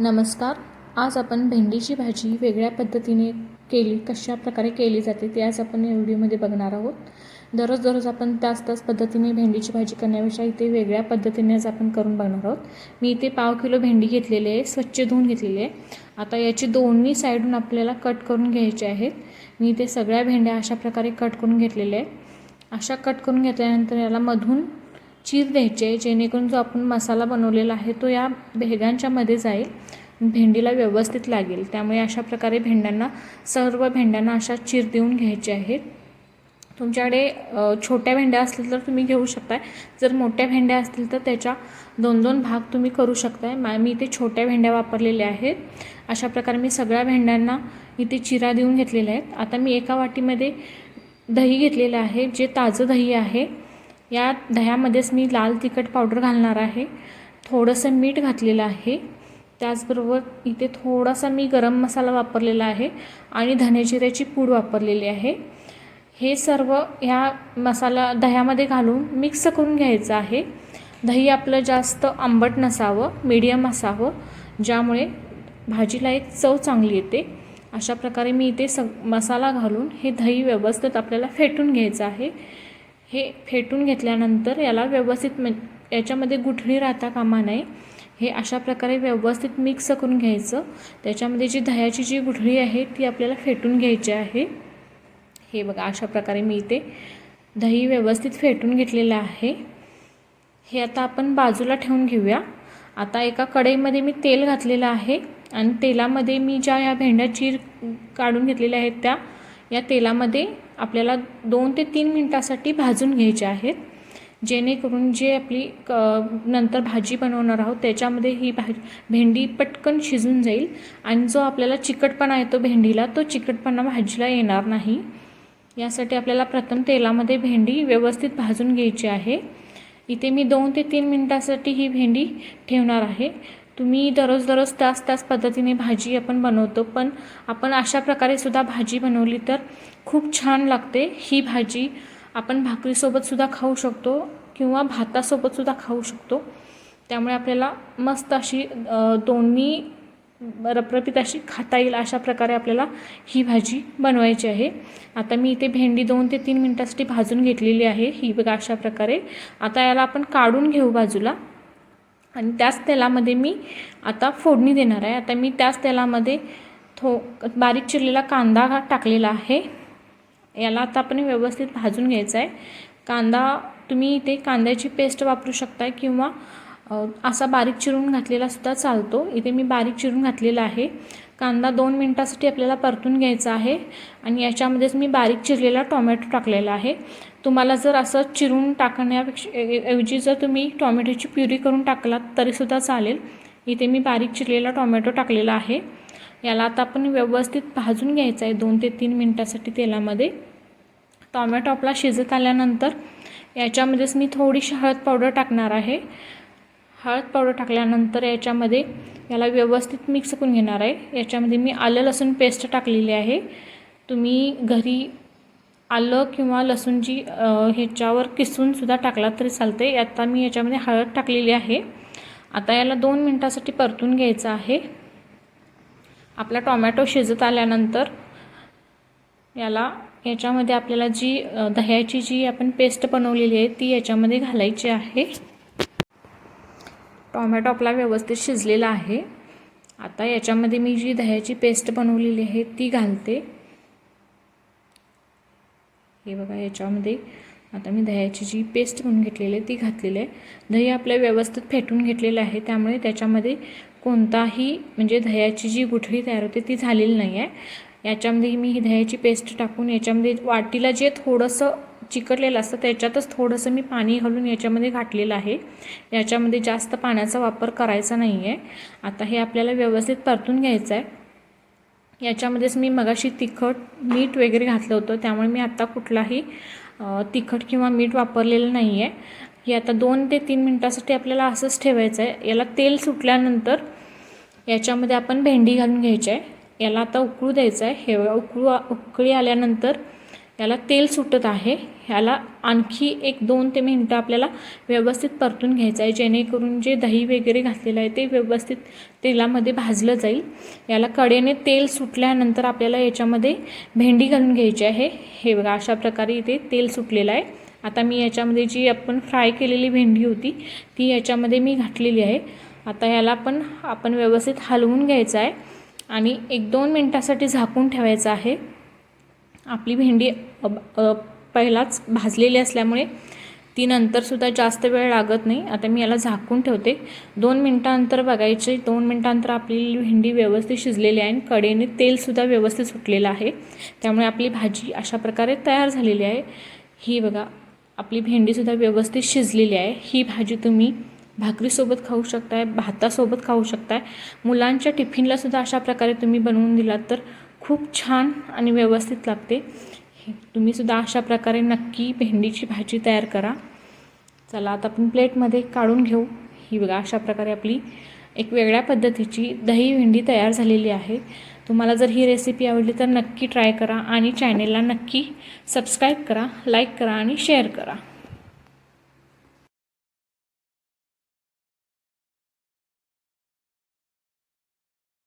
नमस्कार. आज आपण भेंडीची भाजी वेगळ्या पद्धतीने केली कशा प्रकारे केली जाते ते आज आपण या व्हिडिओमध्ये बघणार आहोत. दररोज दररोज आपण त्याच त्याच पद्धतीने भेंडीची भाजी करण्यापेक्षा इथे वेगळ्या पद्धतीने आज आपण करून बघणार आहोत. मी इथे पाव किलो भेंडी घेतलेली आहे स्वच्छ धुवून घेतलेली आहे. आता याची दोन्ही साईडून आपल्याला कट करून घ्यायचे आहेत. मी इथे सगळ्या भेंड्या अशा प्रकारे कट करून घेतलेल्या आहेत. अशा कट करून घेतल्यानंतर याला मधून चीर द्यायचे जेणेकरून जो आपण मसाला बनवलेला आहे तो या भेगांच्यामध्ये जाईल भेंडीला व्यवस्थित लागेल. त्यामुळे अशा प्रकारे भेंड्यांना सर्व भेंड्यांना अशा चीर देऊन घ्यायचे आहेत. तुमच्याकडे छोट्या भेंड्या असतील तर तुम्ही घेऊ शकताय. जर मोठ्या भेंड्या असतील तर त्याच्या दोन दोन भाग तुम्ही करू शकताय. मा मी इथे छोट्या भेंड्या वापरलेल्या आहेत. अशा प्रकारे मी सगळ्या भेंड्यांना इथे चिरा देऊन घेतलेल्या आहेत. आता मी एका वाटीमध्ये दही घेतलेलं आहे जे ताजं दही आहे. या दह्यामध्येच मी लाल तिखट पावडर घालणार आहे. थोडंसं मीठ घातलेलं आहे. त्याचबरोबर इथे थोडासा मी गरम मसाला वापरलेला आहे आणि धनेजिऱ्याची पूड वापरलेली आहे. हे सर्व ह्या मसाला दह्यामध्ये घालून मिक्स करून घ्यायचं आहे. दही आपलं जास्त आंबट नसावं मीडियम असावं ज्यामुळे भाजीला एक चव चांगली येते. अशा प्रकारे मी इथे सग मसाला घालून हे दही व्यवस्थित आपल्याला फेटून घ्यायचं आहे. हे फेटून घेतल्यानंतर याला व्यवस्थित म याच्यामध्ये गुठळी राहता कामा नये. हे अशा प्रकारे व्यवस्थित मिक्स करून घ्यायचं. त्याच्यामध्ये जी दह्याची जी गुठळी आहे ती आपल्याला फेटून घ्यायची आहे. हे बघा अशा प्रकारे मी इथे दही व्यवस्थित फेटून घेतलेलं आहे. हे आता आपण बाजूला ठेवून घेऊया. आता एका कढईमध्ये मी तेल घातलेलं आहे. आणि तेलामध्ये मी ज्या ह्या भेंड्या चीर काढून घेतलेल्या आहेत त्या या तेलामध्ये आपल्याला दोन ते तीन मिनटासाठी भाजून घ्यायचे आहेत. जेणेकरून जे आपली क नंतर भाजी बनवणार आहोत त्याच्यामध्ये ही भाजी भेंडी पटकन शिजून जाईल. आणि जो आपल्याला चिकटपणा येतो भेंडीला तो चिकटपणा भाजीला येणार नाही. यासाठी आपल्याला प्रथम तेलामध्ये भेंडी व्यवस्थित भाजून घ्यायची आहे. इथे मी दोन ते तीन मिनटासाठी ही भेंडी ठेवणार आहे. तुम्ही दररोज दररोज त्याच त्याच पद्धतीने भाजी आपण बनवतो पण आपण अशा प्रकारे सुद्धा भाजी बनवली तर खूप छान लागते. ही भाजी आपण भाकरीसोबतसुद्धा खाऊ शकतो किंवा भातासोबतसुद्धा खाऊ शकतो. त्यामुळे आपल्याला मस्त अशी दोन्ही रपरपीत अशी खाता येईल अशा प्रकारे आपल्याला ही भाजी बनवायची आहे. आता मी इथे भेंडी दोन ते तीन मिनटासाठी भाजून घेतलेली आहे. ही बघा अशा प्रकारे. आता याला आपण काढून घेऊ बाजूला. आणि त्याच तेलामध्ये मी आता फोडणी देणार आहे. आता मी त्याच तेलामध्ये थो बारीक चिरलेला कांदा टाकलेला आहे. याला आता आपण व्यवस्थित भाजून घ्यायचा आहे. कांदा तुम्ही इथे कांद्याची पेस्ट वापरू शकताय किंवा असा बारीक चिरून घातलेला सुद्धा चालतो. इथे मी बारीक चिरून घातलेला आहे. कांदा दोन मिनटासाठी आपल्याला परतून घ्यायचा आहे. आणि याच्यामध्येच मी बारीक चिरलेला टोमॅटो टाकलेला आहे. तुम्हाला जर असं चिरून टाकण्यापेक्षा ऐ- ऐवजी जर तुम्ही टोमॅटोची प्युरी करून टाकलात तरीसुद्धा चालेल. इथे मी बारीक चिरलेला टोमॅटो टाकलेला आहे. याला आता आपण व्यवस्थित भाजून घ्यायचं आहे दोन ते तीन मिनटासाठी तेलामध्ये. टॉमॅटो आपला शिजत आल्यानंतर याच्यामध्येच मी थोडीशी हळद पावडर टाकणार आहे. हळद पावडर टाकल्यानंतर याच्यामध्ये याला व्यवस्थित मिक्स करून घेणार आहे. याच्यामध्ये मी आलं लसूण पेस्ट टाकलेली आहे. तुम्ही घरी आलं किंवा लसूणची ह्याच्यावर किसूनसुद्धा टाकला तरी चालते आता मी याच्यामध्ये हळद टाकलेली आहे. आता याला दोन मिनटासाठी परतून घ्यायचं आहे. आपला टोमॅटो शिजत आल्यानंतर याला याच्यामध्ये आपल्याला जी दह्याची जी आपण पेस्ट बनवलेली आहे ती याच्यामध्ये घालायची आहे. टोमॅटो आपला व्यवस्थित शिजलेला आहे. आता याच्यामध्ये मी जी दह्याची पेस्ट बनवलेली आहे ती घालते. हे बघा याच्यामध्ये आता मी दह्याची जी पेस्ट म्हणून घेतलेली आहे ती घातलेली आहे. दही आपल्या व्यवस्थित फेटून घेतलेलं आहे त्यामुळे त्याच्यामध्ये कोणताही म्हणजे दह्याची जी गुठळी तयार होते ती झालेली नाही आहे. याच्यामध्ये मी ही दह्याची पेस्ट टाकून याच्यामध्ये वाटीला जे थोडंसं चिकटलेलं असतं त्याच्यातच थोडंसं मी पाणी घालून याच्यामध्ये घातलेलं आहे. याच्यामध्ये जास्त पाण्याचा वापर करायचा नाही आहे आता हे आपल्याला व्यवस्थित परतून घ्यायचं आहे. याच्यामध्येच मी मगाशी तिखट मीठ वगैरे घातलं होतं. त्यामुळे मी आत्ता कुठलाही तिखट किंवा मीठ वापरलेलं नाही आहे हे आता दोन ते तीन मिनटासाठी आपल्याला असंच ठेवायचं आहे याला तेल सुटल्यानंतर याच्यामध्ये आपण भेंडी घालून घ्यायची आहे याला आता उकळू द्यायचं आहे हे उकळू उकळी आल्यानंतर याला तेल सुटत आहे. ह्याला आणखी एक दोन ते मिनटं आपल्याला व्यवस्थित परतून घ्यायचं आहे. जेणेकरून जे दही वगैरे घातलेलं आहे ते व्यवस्थित तेलामध्ये भाजलं जाईल. याला कडेने तेल सुटल्यानंतर आपल्याला याच्यामध्ये भेंडी घालून घ्यायची आहे. हे बघा अशा प्रकारे इथे तेल सुटलेलं आहे. आता मी याच्यामध्ये जी आपण फ्राय केलेली भेंडी होती ती याच्यामध्ये मी घातलेली आहे. आता याला पण आपण व्यवस्थित हलवून घ्यायचं आहे आणि एक दोन मिनटासाठी झाकून ठेवायचं आहे. आपली भेंडी पहिलाच भाजलेली असल्यामुळे ती नंतरसुद्धा जास्त वेळ लागत नाही. आता मी याला झाकून ठेवते. दोन मिनटानंतर बघायचे दोन मिनटानंतर आपली भेंडी व्यवस्थित शिजलेली आहे आणि कडेने तेलसुद्धा व्यवस्थित सुटलेलं आहे. त्यामुळे आपली भाजी अशा प्रकारे तयार झालेली आहे. ही बघा आपली भेंडीसुद्धा व्यवस्थित शिजलेली आहे. ही भाजी तुम्ही भाकरीसोबत खाऊ शकताय भातासोबत खाऊ शकताय. मुलांच्या टिफिनलासुद्धा अशा प्रकारे तुम्ही बनवून दिलात तर खूप छान आणि व्यवस्थित लागते. तुम्हीसुद्धा अशा प्रकारे नक्की भेंडीची भाजी तयार करा. चला आता आपण प्लेटमध्ये काढून घेऊ. ही बघा अशा प्रकारे आपली एक वेगळ्या पद्धतीची दही भेंडी तयार झालेली आहे. तुम्हाला जर ही रेसिपी आवडली तर नक्की ट्राय करा आणि चॅनेलला नक्की सबस्क्राईब करा लाईक करा आणि शेअर करा.